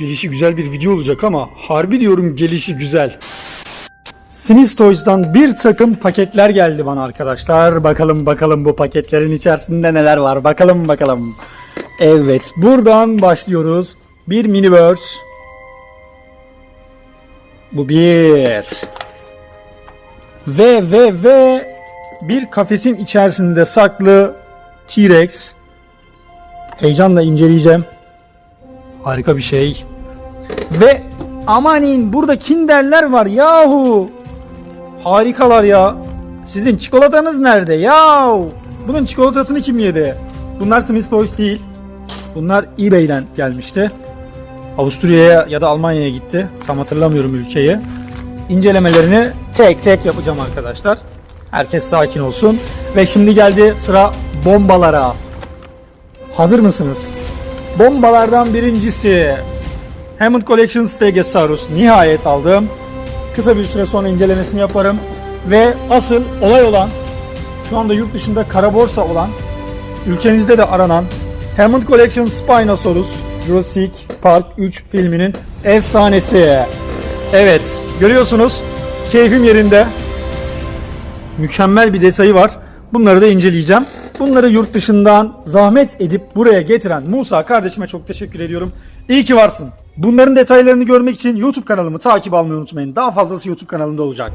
Gelişi güzel bir video olacak ama harbi diyorum gelişi güzel. Smith Toys'tan bir takım paketler geldi bana arkadaşlar. Bakalım bakalım bu paketlerin içerisinde neler var. Bakalım bakalım. Evet buradan başlıyoruz. Bir Miniverse. Bu bir. Ve ve ve bir kafesin içerisinde saklı T-Rex. Heyecanla inceleyeceğim. Harika bir şey. Ve amanin burada kinderler var yahu. Harikalar ya. Sizin çikolatanız nerede yahu? Bunun çikolatasını kim yedi? Bunlar Smith Boys değil. Bunlar eBay'den gelmişti. Avusturya'ya ya da Almanya'ya gitti. Tam hatırlamıyorum ülkeyi. İncelemelerini tek tek yapacağım arkadaşlar. Herkes sakin olsun. Ve şimdi geldi sıra bombalara. Hazır mısınız? Bombalardan birincisi Hammond Collection Stegosaurus nihayet aldım. Kısa bir süre sonra incelemesini yaparım. Ve asıl olay olan şu anda yurt dışında kara borsa olan ülkemizde de aranan Hammond Collection Spinosaurus Jurassic Park 3 filminin efsanesi. Evet görüyorsunuz keyfim yerinde. Mükemmel bir detayı var. Bunları da inceleyeceğim. Bunları yurt dışından zahmet edip buraya getiren Musa kardeşime çok teşekkür ediyorum. İyi ki varsın. Bunların detaylarını görmek için YouTube kanalımı takip almayı unutmayın. Daha fazlası YouTube kanalımda olacak.